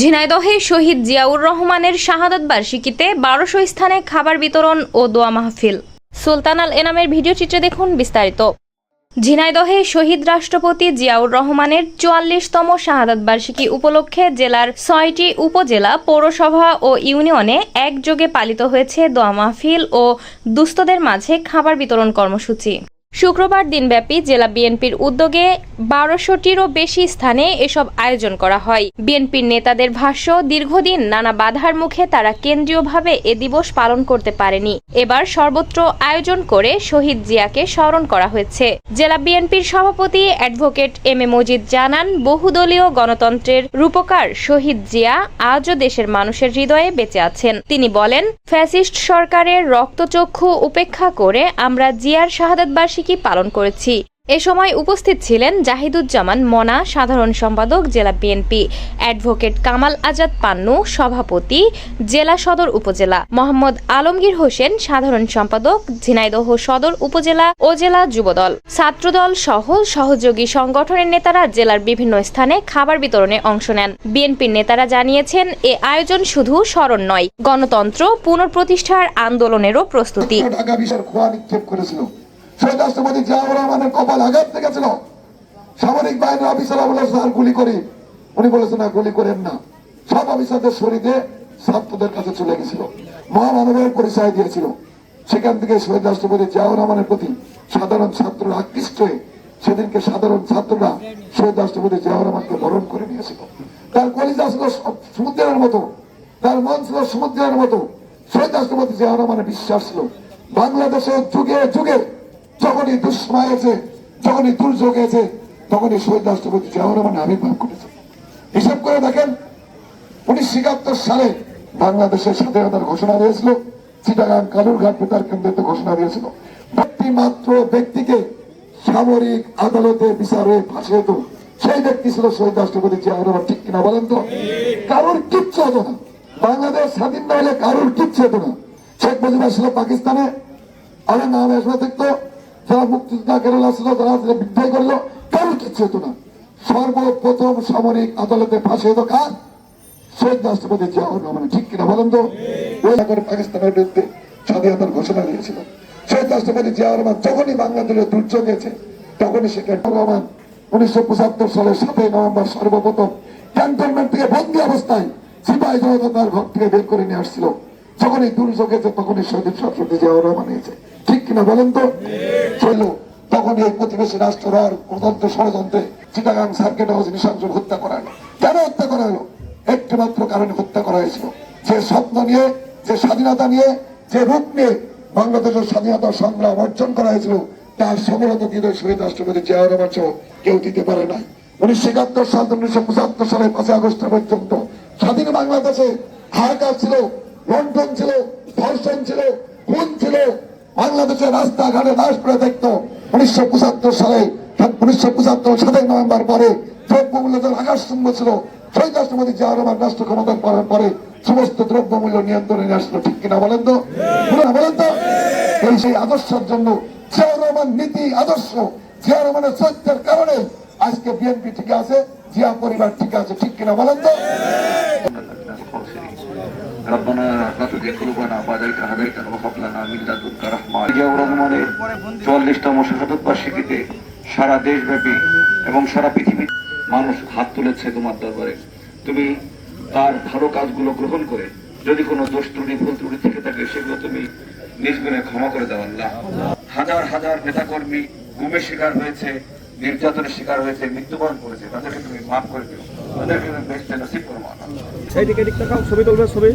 ঝিনাইদহে শহীদ জিয়াউর রহমানের শাহাদত বার্ষিকীতে বারোশো স্থানে খাবার বিতরণ ও দোয়া মাহফিল। সুলতান আল এনামের ভিডিও চিত্রে দেখুন বিস্তারিত। ঝিনাইদহে শহীদ রাষ্ট্রপতি জিয়াউর রহমানের চুয়াল্লিশতম শাহাদত বার্ষিকী উপলক্ষে জেলার ছয়টি উপজেলা, পৌরসভা ও ইউনিয়নে একযোগে পালিত হয়েছে দোয়া মাহফিল ও দুস্থদের মাঝে খাবার বিতরণ কর্মসূচি। শুক্রবার দিনব্যাপী জেলা বিএনপির উদ্যোগে বারোশোটিরও বেশি স্থানে এসব আয়োজন করা হয়। বিএনপির নেতাদের ভাষ্য, দীর্ঘদিন নানা বাধার মুখে তারা কেন্দ্রীয়ভাবে এ দিবস পালন করতে পারেনি। এবার সর্বত্র আয়োজন করে শহীদ জিয়াকে স্মরণ করা হয়েছে। জেলা বিএনপির সভাপতি অ্যাডভোকেট এম এ মজিদ জানান, বহুদলীয় গণতন্ত্রের রূপকার শহীদ জিয়া আজও দেশের মানুষের হৃদয়ে বেঁচে আছেন। তিনি বলেন, ফ্যাসিস্ট সরকারের রক্তচক্ষু উপেক্ষা করে আমরা জিয়ার শাহাদত বার্ষিকী পালন করেছি। এ সময় উপস্থিত ছিলেন জাহিদুজ্জামান মনা, সাধারণ সম্পাদক, জেলা বিএনপি অ্যাডভোকেট কামাল আজাদ পান্নু, সভাপতি, জেলা সদর উপজেলা মোহাম্মদ আলমগীর হোসেন, সাধারণ সম্পাদক, ঝিনাইদহ সদর উপজেলা ও জেলা যুবদল। ছাত্রদল সহ সহযোগী সংগঠনের নেতারা জেলার বিভিন্ন স্থানে খাবার বিতরণে অংশ নেন। বিএনপির নেতারা জানিয়েছেন, এ আয়োজন শুধু স্মরণ নয়, গণতন্ত্র, পুনঃপ্রতিষ্ঠার আন্দোলনেরও প্রস্তুতি। রাষ্ট্রপতি জিয়াউর রহমানের কপাল আঘাত লেগেছিল। সামরিক বাহিনীর স্যার গুলি করি, উনি বলেছেন, না, গুলি করেন না। সব অফিসারদের শরীরে ছাত্রদের কাছে চলে গেছিল। মহামানবের পরিচয় দিয়েছিল। সেখান থেকে শহীদ রাষ্ট্রপতি জিয়াউর রহমানের প্রতি সাধারণ আকৃষ্ট হয়ে সেদিনকে সাধারণ ছাত্ররা শহীদ রাষ্ট্রপতি জিয়াউর রহমানকে বরণ করে নিয়েছিল। তার কলিজা ছিল সমুদ্রের মতো। তার মন ছিল সমুদ্রের মতো। শহীদ রাষ্ট্রপতি জিয়াউর রহমানের বিশ্বাস ছিল বাংলাদেশের যুগে যুগে যখনই দুঃসময় আছে যখনই দুর্যোগ আছে তখনই শহীদ রাষ্ট্রপতি জিয়াউর রহমান আবির্ভাব করেছে হিসাব করে দেখেন, উনিশশো একাত্তর সালে বাংলাদেশের স্বাধীনতার ঘোষণা দিয়েছিল, চিটাগাং কালুরঘাট বেতার কেন্দ্রে ঘোষণা দিয়েছিল। ব্যক্তি মাত্র ব্যক্তিকে সামরিক আদালতে বিচারে ফাঁসি হতো সেই ব্যক্তি ছিল শহীদ রাষ্ট্রপতি জিয়াউর রহমান। ঠিক কিনা বলেন তো? কারোর কিচ্ছু হতো না। বাংলাদেশ স্বাধীন না হলে কারোর কিচ্ছু হতো না। শেখ মুজিবুর ছিল পাকিস্তানে। আমার নাম এসে থাকতো যারা মুক্তিযোদ্ধা কেরালা বিদ্রোহ করল কারোর কিচ্ছু হতো না সর্বপ্রথম সামরিক আদালতে ফাঁসি হতো কার শহীদ রাষ্ট্রপতি জিয়াউর রহমান ঠিক কিনা বলেন তো ওই পাকিস্তানের বিরুদ্ধে স্বাধীনতার ঘোষণা দিয়েছিল শহীদ রাষ্ট্রপতি জিয়াউর রহমান যখনই বাংলাদেশে দুর্যোগ গেছে তখনই সে রহমান উনিশশো পঁচাত্তর সালের সাতই নভেম্বর সর্বপ্রথম ক্যান্টনমেন্ট থেকে বন্দী অবস্থায় সিপাহী ঘর থেকে বের করে নিয়ে আসছিল যখনই দুর্যোগ তখনই শহীদ রাষ্ট্রপতি জিয়াউর রহমান হয়েছে ঠিক কিনা বলেন তো ছিল তখন এই প্রতিবেশী রাষ্ট্রর প্রদত্ত ষড়যন্ত্রে চিটাগাং সার্কিট হাউস নিঃসংযোগ হত্যা করা হলো কেন হত্যা করা হলো? একটি মাত্র কারণে হত্যা করা হয়েছিল। যে স্বপ্ন নিয়ে, যে স্বাধীনতা নিয়ে, যে রূপ নিয়ে বাংলাদেশের স্বাধীনতা সংগ্রাম অর্জন করা হয়েছিল, তার সফলতা দিয়ে শহীদ রাষ্ট্রপতি জিয়াউর রহমান কেউ দিতে পারে নাই। উনিশশো একাত্তর সাল উনিশশো পঁচাত্তর সালে পাঁচই আগস্ট পর্যন্ত স্বাধীন বাংলাদেশে হাহাকার ছিল লন্ডন ছিল, ধর্ষণ ছিল, খুন ছিল বাংলাদেশের রাস্তাঘাটে লাশ পড়ে দেখতো উনিশশো পঁচাত্তর সালে, উনিশশো পঁচাত্তর সাতই নভেম্বর পরে দ্রব্যমূল্য যখন আকাশচুম্ব ছিল। শহীদ রাষ্ট্রপতি জিয়া রহমান রাষ্ট্র ক্ষমতার পাওয়ার পরে সমস্ত দ্রব্যমূল্য নিয়ন্ত্রণে নিয়ে আসলো। ঠিক কিনা বলেন তো? বলেন- তো? এই সেই আদর্শের জন্য জিয়া নীতি আদর্শ, জিয়া চরিত্রের কারণে আজকে বিএনপি ঠিক আছে, জিয়া পরিবার ঠিক আছে। ঠিক কিনা বলেন তো? ربنا لا تزغ قلوبنا بعد إذ هديتنا وهب لنا من لدنك رحمة জিয়াউর রহমানের চুয়াল্লিশতম শাহাদত বার্ষিকীতে সারা দেশব্যাপী এবং সারা পৃথিবী মানুষ হাত তুলেছে তোমার দরবারে তুমি তার ভালো কাজগুলো গ্রহণ করে যদি কোনো দোষ ত্রুটি ভুল ত্রুটি থেকে থাকে সেগুলো তুমি নিজ গুণে ক্ষমা করে দাও আল্লাহ হাজার হাজার নেতাকর্মী গুমের শিকার হয়েছে নির্যাতনের শিকার হয়েছে মৃত্যুবরণ করেছে তাদেরকে তুমি মাফ করে দিও। তাদেরকে তুমি বেস্ট নসিব করো তাকাও ছবি তুলবে ছবি।